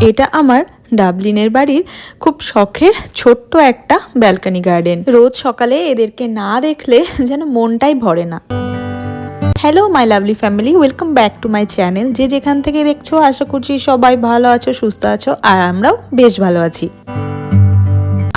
এটা আমার ডাবলিনের বাড়ির খুব শখের ছোট্ট একটা ব্যালকানি গার্ডেন। রোজ সকালে এদেরকে না দেখলে যেন মনটাই ভরে না। Hello my lovely family welcome back to my channel যে যেখান থেকে দেখছ, আশা করছি সবাই ভালো আছো, সুস্থ আছো, আর আমরাও বেশ ভালো আছি।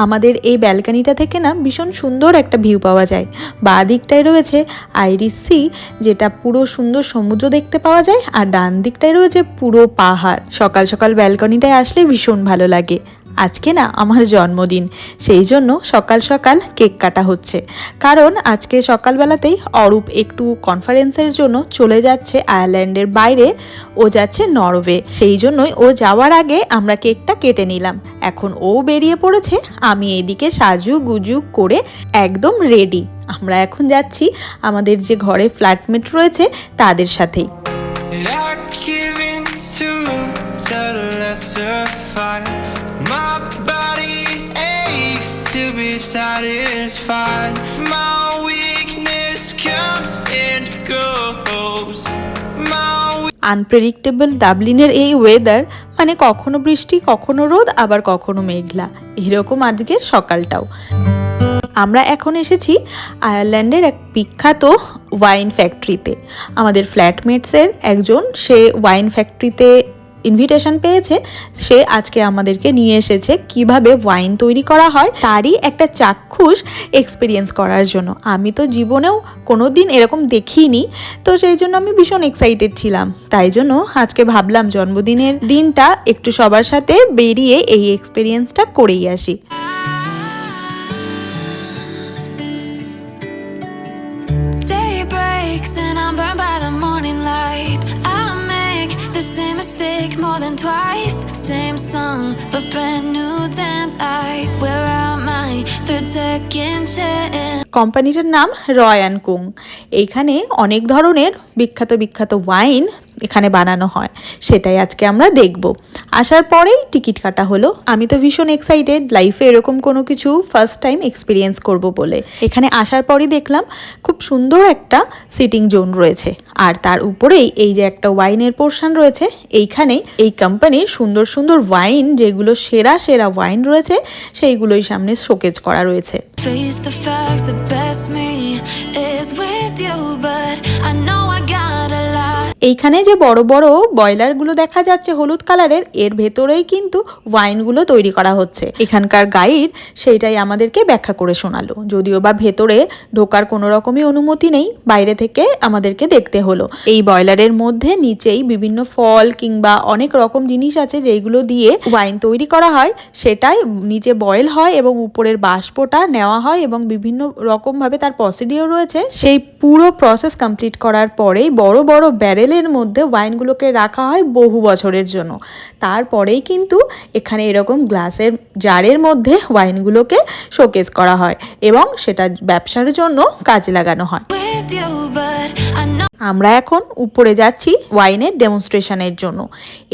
আমাদের এই ব্যালকানিটা থেকে না ভীষণ সুন্দর একটা ভিউ পাওয়া যায়। বা দিকটায় রয়েছে আইরিস সি, যেটা পুরো সুন্দর সমুদ্র দেখতে পাওয়া যায়, আর ডান দিকটায় রয়েছে পুরো পাহাড়। সকাল সকাল ব্যালকনিটায় আসলে ভীষণ ভালো লাগে। আজকে না আমার জন্মদিন। সেই জন্য সকাল সকাল কেক কাটা হচ্ছে। কারণ আজকে সকালবেলাতেই অরূপ একটু কনফারেন্সের জন্য চলে যাচ্ছে আয়ারল্যান্ডের বাইরে। ও যাচ্ছে নরওয়ে। সেই জন্যই ও যাওয়ার আগে আমরা কেকটা কেটে নিলাম। এখন ও বেরিয়ে পড়েছে। আমি এদিকে সাজু গুজু করে একদম রেডি আমরা এখন যাচ্ছি আমাদের যে ঘরে ফ্ল্যাটমেট রয়েছে তাদের সাথেই। Satisfied. My weakness comes and goes. Unpredictable ডাবলিনের এই ওয়েদার মানে কখনো বৃষ্টি, কখনো রোদ, আবার কখনো মেঘলা এরকম আজকের সকালটাও আমরা এখন এসেছি আয়ারল্যান্ডের এক বিখ্যাত ওয়াইন ফ্যাক্টরিতে আমাদের ফ্ল্যাটমেটসের একজন, সে ওয়াইন ফ্যাক্টরিতে ইনভিটেশন পেয়েছে, সে আজকে আমাদেরকে নিয়ে এসেছে কীভাবে ওয়াইন তৈরি করা হয়, তারই একটা চাক্ষুষ এক্সপিরিয়েন্স করার জন্য। আমি তো জীবনেও কোনো দিন এরকম দেখিনি, তো সেই জন্য আমি ভীষণ এক্সাইটেড ছিলাম। তাই জন্য আজকে ভাবলাম জন্মদিনের দিনটা একটু সবার সাথে বেরিয়ে এই এক্সপিরিয়েন্সটা করেই আসি। Breaks mistake more than twice. Same song, but brand new dance. I wear out my third second chance. কোম্পানিটার নাম রয়্যান কুং এইখানে অনেক ধরনের বিখ্যাত বিখ্যাত ওয়াইন এখানে বানানো হয় সেটাই আজকে আমরা দেখব। আসার পরেই টিকিট কাটা হলো। আমি তো ভীষণ এক্সাইটেড লাইফে এরকম কোনো কিছু ফার্স্ট টাইম এক্সপিরিয়েন্স করব বলে। এখানে আসার পরই দেখলাম খুব সুন্দর একটা সিটিং জোন রয়েছে। আর তার উপরেই এই যে একটা ওয়াইনের পোর্শন রয়েছে এইখানে এই কোম্পানির সুন্দর সুন্দর ওয়াইন যেগুলো সেরা সেরা ওয়াইন রয়েছে সেইগুলোই সামনে শোকেজ করা রয়েছে। Face the facts, the best me is with you, but I know. এইখানে যে বড় বড় বয়লারগুলো দেখা যাচ্ছে হলুদ কালারের, এর ভেতরেই কিন্তু ওয়াইনগুলো তৈরি করা হচ্ছে। এখানকার গাইড সেইটাই আমাদেরকে ব্যাখ্যা করে শোনালো। যদিও বা ভেতরে ঢোকার কোনো রকমই অনুমতি নেই, বাইরে থেকে আমাদেরকে দেখতে হলো। এই বয়লারের মধ্যে নিচেই বিভিন্ন ফল কিংবা অনেক রকম জিনিস আছে যেগুলো দিয়ে ওয়াইন তৈরি করা হয়, সেটাই নিচে বয়েল হয় এবং উপরের বাষ্পটা নেওয়া হয় এবং বিভিন্ন রকমভাবে তার প্রসিডিও রয়েছে। সেই পুরো প্রসেস কমপ্লিট করার পরেই বড় বড় ব্যারেলের মধ্যে ওয়াইনগুলোকে রাখা হয় বহু বছরের জন্য। তারপরেই কিন্তু এখানে এরকম গ্লাসের জারের মধ্যে ওয়াইনগুলোকে শোকেস করা হয় এবং সেটা ব্যবসার জন্য কাজে লাগানো হয়। আমরা এখন উপরে যাচ্ছি ওয়াইনের ডেমনস্ট্রেশনের জন্য।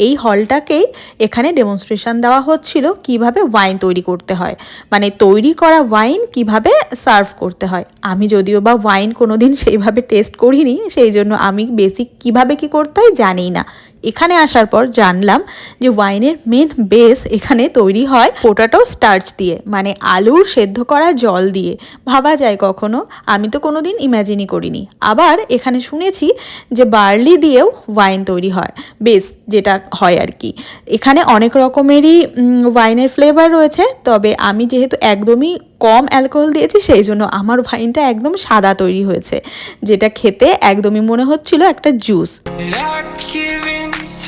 এই হলটাকেই এখানে ডেমনস্ট্রেশন দেওয়া হচ্ছিল কীভাবে ওয়াইন তৈরি করতে হয়। মানে তৈরি করা ওয়াইন কীভাবে সার্ভ করতে হয়। আমি যদিও বা ওয়াইন কোনোদিন সেইভাবে টেস্ট করিনি, সেই জন্য আমি বেসিক কীভাবে কি করতে হয় জানি না এখানে আসার পর জানলাম যে ওয়াইনের মেন বেস এখানে তৈরি হয় পোটাটো স্টার্চ দিয়ে মানে আলুর সেদ্ধ করা জল দিয়ে। ভাবা যায় কখনো? আমি তো কোনোদিন ইম্যাজিনই করিনি। আবার এখানে শুনেছি যে বার্লি দিয়েও ওয়াইন তৈরি হয় বেস যেটা হয় আর কি। এখানে অনেক রকমেরই ওয়াইনের ফ্লেভার রয়েছে, তবে আমি যেহেতু একদমই কম অ্যালকোহল দিয়েছি, সেই জন্য আমার ওয়াইনটা একদম সাদা তৈরি হয়েছে, যেটা খেতে একদমই মনে হচ্ছিল একটা juice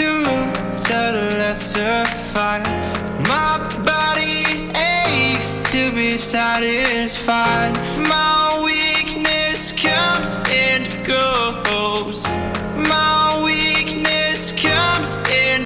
to move the lesser fight. My body aches to be satisfied.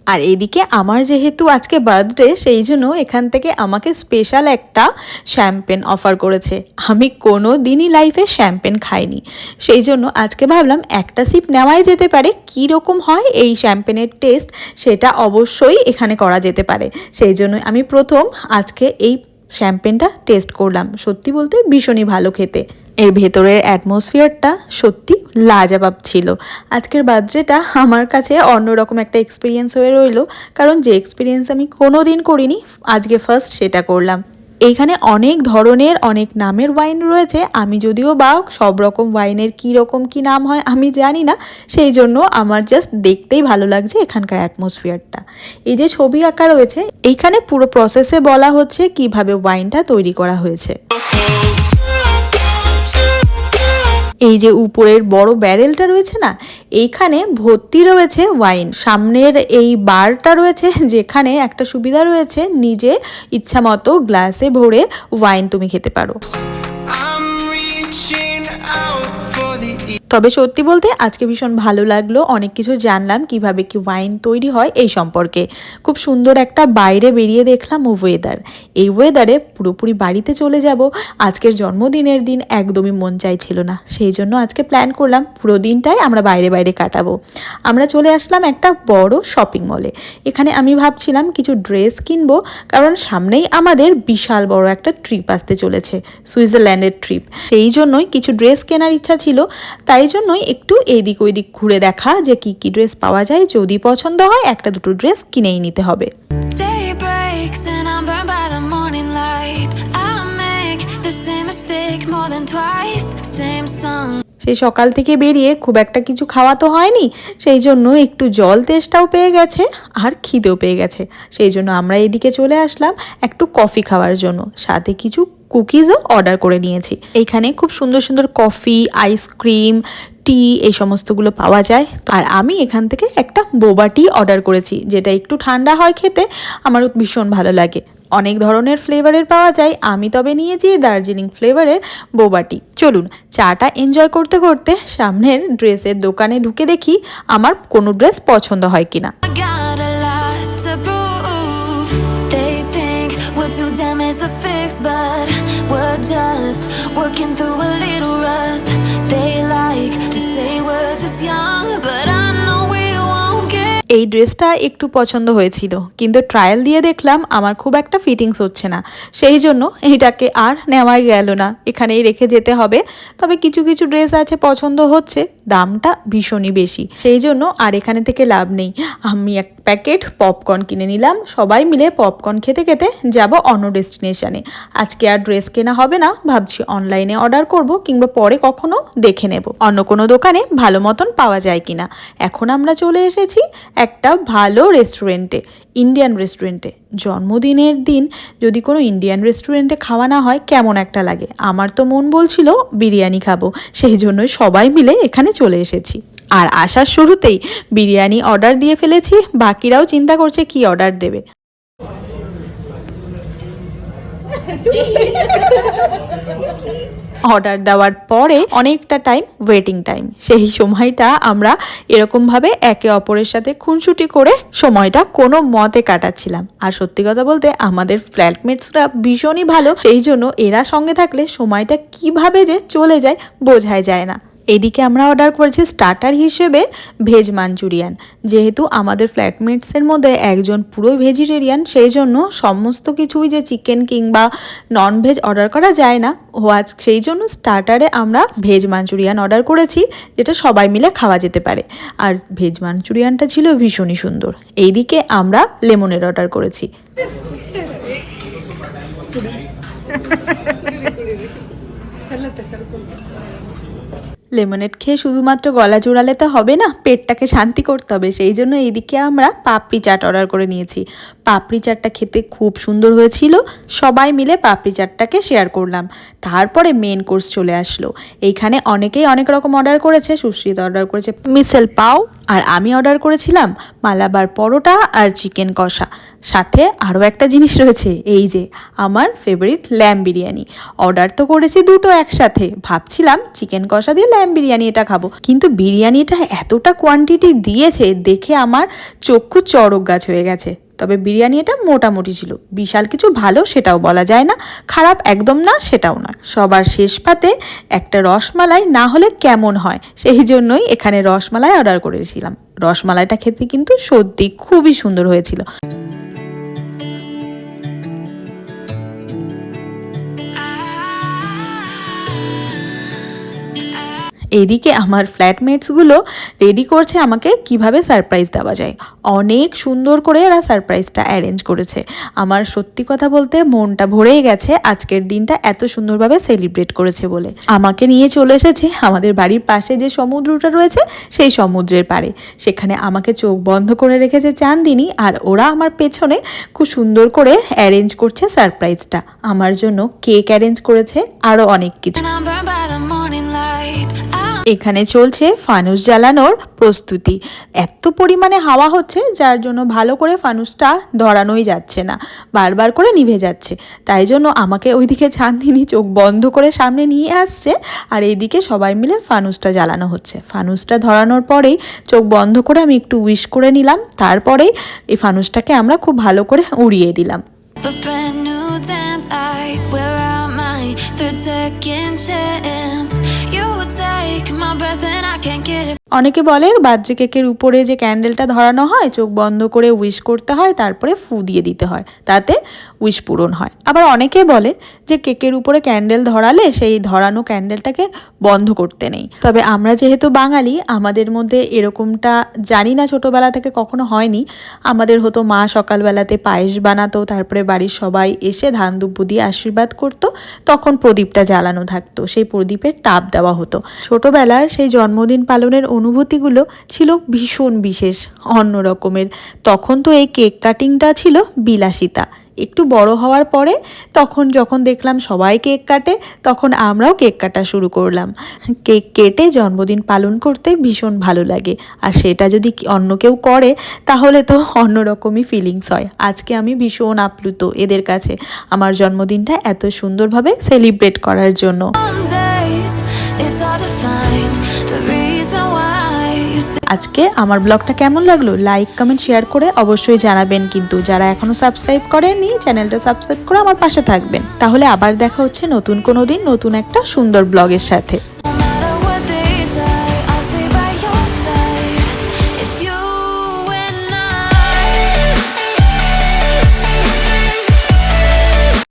আর এদিকে আমার যেহেতু আজকে বার্থডে সেই জন্য এখান থেকে আমাকে স্পেশাল একটা শ্যাম্পেন অফার করেছে। আমি কোনো দিনই লাইফে শ্যাম্পেন খাইনি। সেই জন্য আজকে ভাবলাম একটা সিপ নেওয়াই যেতে পারে। কী রকম হয় এই শ্যাম্পেনের টেস্ট সেটা অবশ্যই এখানে করা যেতে পারে। সেই জন্য আমি প্রথম আজকে এই শ্যাম্পেনটা টেস্ট করলাম। সত্যি বলতে ভীষণই ভালো খেতে। এর ভেতরের অ্যাটমসফিয়ারটা সত্যি লাজবাব ছিল। আজকের বার্থডেটা আমার কাছে অন্যরকম একটা এক্সপিরিয়েন্স হয়ে রইল, কারণ যে এক্সপিরিয়েন্স আমি কোনো দিন করিনি, আজকে ফার্স্ট সেটা করলাম। এইখানে অনেক ধরনের, অনেক নামের ওয়াইন রয়েছে, আমি যদিও বা সব রকম ওয়াইনের কী রকম, কী নাম হয় আমি জানি না, সেই জন্য আমার জাস্ট দেখতেই ভালো লাগছে এখানকার অ্যাটমসফিয়ারটা এই যে ছবি আঁকা রয়েছে এইখানে পুরো প্রসেসে বলা হচ্ছে কীভাবে ওয়াইনটা তৈরি করা হয়েছে। এই যে উপরের বড় ব্যারেলটা রয়েছে না, এইখানে ভর্তি রয়েছে ওয়াইন। সামনের এই বারটা রয়েছে, যেখানে একটা সুবিধা রয়েছে, নিজে ইচ্ছা মতো গ্লাসে ভরে ওয়াইন তুমি খেতে পারো। তবে সত্যি বলতে আজকে ভীষণ ভালো লাগল। অনেক কিছু জানলাম, কীভাবে কি ওয়াইন তৈরি হয় এই সম্পর্কে। খুব সুন্দর একটা বাইরে বেরিয়ে দেখলাম ওয়েদার এই ওয়েদারে পুরোপুরি বাড়িতে চলে যাব। আজকের জন্মদিনের দিন একদমই মন চাইছিল না। সেই জন্য আজকে প্ল্যান করলাম পুরো দিনটাই আমরা বাইরে বাইরে কাটাবো। আমরা চলে আসলাম একটা বড় শপিং মলে এখানে আমি ভাবছিলাম কিছু ড্রেস কিনবো, কারণ সামনেই আমাদের বিশাল বড় একটা ট্রিপ আসতে চলেছে, সুইজারল্যান্ডের ট্রিপ সেই জন্যই কিছু ড্রেস কেনার ইচ্ছা ছিল, তাই জন্যই একটু এইদিক ওইদিক ঘুরে দেখা যে কি কি ড্রেস পাওয়া যায়। যদি পছন্দ হয় একটা দুটো ড্রেস কিনেই নিতে হবে। সেই সকাল থেকে বেরিয়ে খুব একটা কিছু খাওয়া তো হয়নি সেই জন্য একটু জল তেষ্টাও পেয়ে গেছে আর খিদেও পেয়ে গেছে। সেই জন্য আমরা এদিকে চলে আসলাম একটু কফি খাওয়ার জন্য। সাথে কিছু কুকিজও অর্ডার করে নিয়েছি। এইখানে খুব সুন্দর সুন্দর কফি আইসক্রিম টি এই সমস্তগুলো পাওয়া যায়। আর আমি এখান থেকে একটা বোবা টি অর্ডার করেছি, যেটা একটু ঠান্ডা হয় খেতে আমার ভীষণ ভালো লাগে। অনেক ধরনের ফ্লেভারের পাওয়া যায়, আমি তবে নিয়েছি দার্জিলিং ফ্লেভারের বোবাটি চলুন, চাটা এনজয় করতে করতে সামনের ড্রেসের দোকানে ঢুকে দেখি, আমার কোনো ড্রেস পছন্দ হয় কিনা। Fix, but we're just working through a little rust. They like to say we're just young, but I know we won't get. এই ড্রেসটা একটু পছন্দ হয়েছিল কিন্তু ট্রায়াল দিয়ে দেখলাম আমার খুব একটা ফিটিংস হচ্ছে না সেই জন্য এইটাকে আর নেওয়াই গেল না এখানেই রেখে যেতে হবে তবে কিছু কিছু ড্রেস আছে পছন্দ হচ্ছে দামটা ভীষণই বেশি। সেই জন্য আর এখানে থেকে লাভ নেই। আমি এক প্যাকেট পপকর্ন কিনে নিলাম। সবাই মিলে পপকর্ন খেতে খেতে যাব অন্য ডেস্টিনেশানে। আজকে আর ড্রেস কেনা হবে না। ভাবছি অনলাইনে অর্ডার করব কিংবা পরে কখনো দেখে নেব। অন্য কোনো দোকানে ভালো মতন পাওয়া যায় কিনা। এখন আমরা চলে এসেছি একটা ভালো রেস্টুরেন্টে। ইন্ডিয়ান রেস্টুরেন্টে জন্মদিনের দিন যদি কোনো ইন্ডিয়ান রেস্টুরেন্টে খাওয়ানো হয়, কেমন একটা লাগে? আমার তো মন বলছিল, বিরিয়ানি খাব। সেই জন্যই সবাই মিলে এখানে চলে এসেছি। আর আসার শুরুতেই বিরিয়ানি অর্ডার দিয়ে ফেলেছি, বাকিরাও চিন্তা করছে কি অর্ডার দেবে। অর্ডার দেওয়ার পরে অনেকটা টাইম ওয়েটিং টাইম সেই সময়টা আমরা এরকমভাবে একে অপরের সাথে খুনসুটি করে সময়টা কোনো মতে কাটাচ্ছিলাম। আর সত্যি কথা বলতে আমাদের ফ্ল্যাটমেটসরা ভীষণই ভালো, সেই জন্য এরা সঙ্গে থাকলে সময়টা কীভাবে যে চলে যায় বোঝাই যায় না। এদিকে আমরা অর্ডার করেছি স্টার্টার হিসেবে ভেজ মাঞ্চুরিয়ান যেহেতু আমাদের ফ্ল্যাটমেটসের মধ্যে একজন পুরো ভেজিটেরিয়ান সেই জন্য সমস্ত কিছুই যে চিকেন কিংবা নন ভেজ অর্ডার করা যায় না। আজ সেই জন্য স্টার্টারে আমরা ভেজ মাঞ্চুরিয়ান অর্ডার করেছি, যেটা সবাই মিলে খাওয়া যেতে পারে। আর ভেজ মাঞ্চুরিয়ানটা ছিল ভীষণই সুন্দর। এইদিকে আমরা লেমনের অর্ডার করেছি। লেমনেড খেয়ে শুধুমাত্র গলা জোড়ালে তো হবে না, পেটটাকে শান্তি করতে হবে। সেই জন্য এইদিকে আমরা পাপড়ি চাট অর্ডার করে নিয়েছি। পাপড়ি চাটটা খেতে খুব সুন্দর হয়েছিল। সবাই মিলে পাপড়ি চাটটাকে শেয়ার করলাম। তারপরে মেন কোর্স চলে আসলো। এইখানে অনেকেই অনেক রকম অর্ডার করেছে। সুশ্রিত অর্ডার করেছে মিসেল পাও আর আমি অর্ডার করেছিলাম মালাবার পরোটা আর চিকেন কষা। সাথে আরও একটা জিনিস রয়েছে, এই যে আমার ফেভারিট ল্যাম বিরিয়ানি। অর্ডার তো করেছি দুটো একসাথে। ভাবছিলাম চিকেন কষা দিয়ে ল্যাম বিরিয়ানি এটা খাব। কিন্তু বিরিয়ানিটা এতটা কোয়ান্টিটি দিয়েছে, দেখে আমার চক্ষু চড়ক গাছ হয়ে গেছে। তবে বিরিয়ানি এটা মোটামুটি ছিল। বিশাল কিছু ভালো সেটাও বলা যায় না, খারাপ একদম না সেটাও না সবার শেষ পাতে একটা রসমালাই না হলে কেমন হয়? সেই জন্যই এখানে রসমালাই অর্ডার করেছিলাম। রসমালাইটা খেতে কিন্তু সত্যি খুবই সুন্দর হয়েছিল। এদিকে আমার ফ্ল্যাটমেটসগুলো রেডি করছে আমাকে কীভাবে সারপ্রাইজ দেওয়া যায়। অনেক সুন্দর করে এরা সারপ্রাইজটা অ্যারেঞ্জ করেছে। আমার সত্যি কথা বলতে মনটা ভরেই গেছে আজকের দিনটা এত সুন্দরভাবে সেলিব্রেট করেছে বলে। আমাকে নিয়ে চলে এসেছে আমাদের বাড়ির পাশে যে সমুদ্রটা রয়েছে সেই সমুদ্রের পাড়ে। সেখানে আমাকে চোখ বন্ধ করে রেখেছে চান্দিনী আর ওরা আমার পেছনে খুব সুন্দর করে অ্যারেঞ্জ করছে সারপ্রাইজটা। আমার জন্য কেক অ্যারেঞ্জ করেছে আরও অনেক কিছু। এখানে চলছে ফানুস জ্বালানোর প্রস্তুতি। এত পরিমাণে হাওয়া হচ্ছে, যার জন্য ভালো করে ফানুসটা ধরানোই যাচ্ছে না, বারবার করে নিভে যাচ্ছে। তাই জন্য আমাকে ওইদিকে চান্দিনি চোখ বন্ধ করে সামনে নিয়ে আসছে, আর এইদিকে সবাই মিলে ফানুসটা জ্বালানো হচ্ছে। ফানুসটা ধরানোর পরেই চোখ বন্ধ করে আমি একটু উইশ করে নিলাম, তারপরেই এই ফানুসটাকে আমরা খুব ভালো করে উড়িয়ে দিলাম। Second chance. Take my breath and I can't get it. অনেকে বলে বার্থডে কেকের উপরে যে ক্যান্ডেলটা ধরানো হয়, চোখ বন্ধ করে উইশ করতে হয়, তারপরে ফু দিয়ে দিতে হয়, তাতে উইশ পূরণ হয়। আবার অনেকে বলে যে কেকের উপরে ক্যান্ডেল ধরালে সেই ধরানো ক্যান্ডেলটাকে বন্ধ করতে নেই। তবে আমরা যেহেতু বাঙালি, আমাদের মধ্যে এরকমটা জানি না ছোটোবেলা থেকে কখনো হয়নি। আমাদের হতো মা সকালবেলাতে পায়েস বানাতো, তারপরে বাড়ির সবাই এসে ধান দুব্বু দিয়ে আশীর্বাদ করতো, তখন প্রদীপটা জ্বালানো থাকতো, সেই প্রদীপের তাপ দেওয়া হতো। ছোটোবেলার সেই জন্মদিন পালনের অনুভূতিগুলো ছিল ভীষণ বিশেষ, অন্য রকমের। তখন তো এই কেক কাটিংটা ছিল বিলাসিতা। একটু বড় হওয়ার পরে তখন যখন দেখলাম সবাই কেক কাটে, তখন আমরাও কেক কাটা শুরু করলাম। কেক কেটে জন্মদিন পালন করতে ভীষণ ভালো লাগে। আর সেটা যদি অন্য কেউ করে, তাহলে তো অন্যরকমই ফিলিংস হয়। আজকে আমি ভীষণ আপ্লুত এদের কাছে আমার জন্মদিনটা এত সুন্দরভাবে সেলিব্রেট করার জন্য। আজকে আমার ব্লগটা কেমন লাগল? লাইক কমেন্ট শেয়ার করে অবশ্যই জানাবেন। কিন্তু যারা এখনও সাবস্ক্রাইব করেনি চ্যানেলটা সাবস্ক্রাইব করে আমার পাশে থাকবেন। তাহলে আবার দেখা হচ্ছে নতুন কোনো দিন নতুন একটা সুন্দর ব্লগের সাথে।